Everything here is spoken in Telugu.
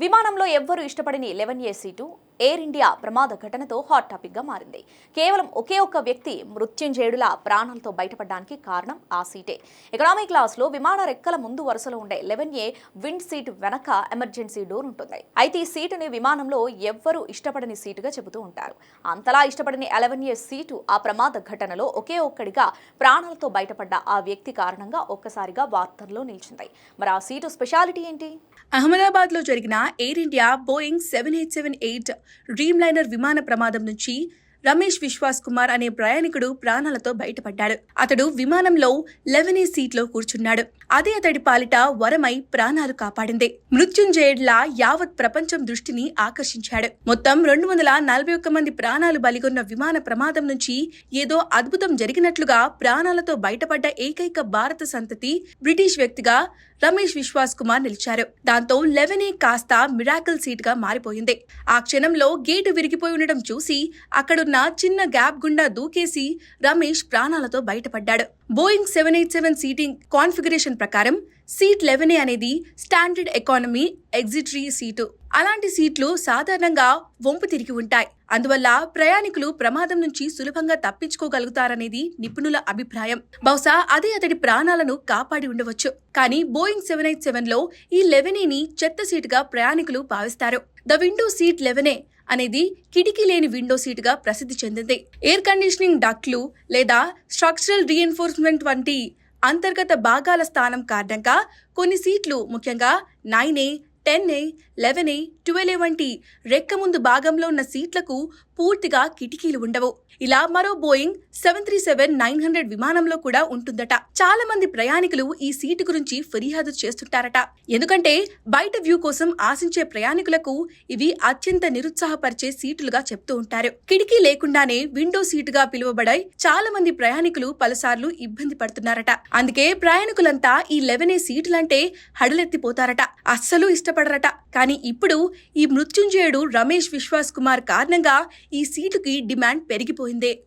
విమానంలో ఎవ్వరూ ఇష్టపడని eleven A seat Air India ప్రమాద ఘటనతో హాట్ టాపిక్గా మారింది. కేవలం ఒకే ఒక్క వ్యక్తి మృత్యుంజేయుడులా ప్రాణాలతో బయటపడడానికి కారణం ఆ సీటే. ఎకనామీ క్లాస్లో విమాన రెక్కల ముందు వరుసలో ఉండే లెవెన్ ఏ విండ్ సీట్ వెనక ఎమర్జెన్సీ డోర్ ఉంటుంది. అయితే ఈ సీటుని విమానంలో ఎవ్వరూ ఇష్టపడని సీటుగా చెబుతూ ఉంటారు. అంతలా ఇష్టపడని ఎలెవెన్ ఏ సీటు ఆ ప్రమాద ఘటనలో ఒకే ఒక్కడిగా ప్రాణాలతో బయటపడ్డ ఆ వ్యక్తి కారణంగా ఒక్కసారిగా వార్తల్లో నిలిచింది. మరి ఆ సీటు స్పెషాలిటీ ఏంటి? అహ్మదాబాద్లో జరిగిన Air India Boeing seven eight seven eight Dreamliner విమాన ప్రమాదం నుంచి రమేష్ విశ్వాస్ కుమార్ అనే ప్రయాణికుడు ప్రాణాలతో బయటపడ్డాడు. అతడు విమానంలో లెవెనీ సీట్లో కూర్చున్నాడు. అదే అతడి పాలిట వరమై ప్రాణాలు కాపాడింది. మృత్యుంజయుడ్లా యావత్ ప్రపంచం దృష్టిని ఆకర్షించాడు. మొత్తం రెండు వందల నలభై ఒక్క మంది ప్రాణాలు బలిగొన్న విమాన ప్రమాదం నుంచి ఏదో అద్భుతం జరిగినట్లుగా ప్రాణాలతో బయటపడ్డ ఏకైక భారత సంతతి బ్రిటిష్ వ్యక్తిగా రమేష్ విశ్వాస్ కుమార్ నిలిచారు. దాంతో లెవెనే కాస్త మిరాకిల్ సీట్గా మారిపోయింది. ఆ క్షణంలో గేటు విరిగిపోయి ఉండడం చూసి అక్కడున్న చిన్న గ్యాప్ గుండా దూకేసి రమేష్ ప్రాణాలతో బయటపడ్డాడు. Boeing seven eight seven seating configuration ప్రకారం సీట్ లెవెన్ అనేది స్టాండర్డ్ ఎకానమీ ఎగ్జిటరీ సీటు అలాంటి సీట్లు సాధారణంగా వంపు తిరిగి ఉంటాయి. అందువల్ల ప్రయాణికులు ప్రమాదం నుంచి సులభంగా తప్పించుకోగలుగుతారనేది నిపుణుల అభిప్రాయం. బహుశా అదే అతడి ప్రాణాలను కాపాడి ఉండవచ్చు. కానీ బోయింగ్ సెవెన్ ఎయిట్ సెవెన్లో ఈ లెవెనీని చెత్త సీటుగా ప్రయాణికులు భావిస్తారు. ద విండో సీట్ లెవెనే అనేది కిటికీ లేని విండో సీటుగా ప్రసిద్ధి చెందింది. ఎయిర్ కండిషనింగ్ డక్లు లేదా స్ట్రక్చరల్ రీఎన్ఫోర్స్మెంట్ వంటి అంతర్గత భాగాల స్థానం కారణంగా కొన్ని సీట్లు ముఖ్యంగా nine A ten A eleven A twelve A వంటి రెక్క ముందు భాగంలో ఉన్న సీట్లకు పూర్తిగా కిటికీలు ఉండవు. ఇలా మరో Boeing seven three seven nine hundred విమానంలో కూడా ఉంటుందట. చాలా మంది ప్రయాణికులు ఈ సీటు గురించి ఫిర్యాదు చేస్తుంటారట. ఎందుకంటే బయట వ్యూ కోసం ఆశించే ప్రయాణికులకు ఇవి అత్యంత నిరుత్సాహపరిచే సీటులుగా చెప్తూ ఉంటారు. కిటికీ లేకుండానే విండో సీటుగా పిలువబడే చాలా మంది ప్రయాణికులు పలుసార్లు ఇబ్బంది పడుతున్నారట. అందుకే ప్రయాణికులంతా ఈ లెవెన్ ఏ సీటులంటే హడలెత్తిపోతారట. అస్సలు ఇష్టపడరట. కానీ ఇప్పుడు ఈ మృత్యుంజయుడు రమేష్ విశ్వాస్ కుమార్ కారణంగా ఈ సీటుకి డిమాండ్ పెరిగిపోయింది.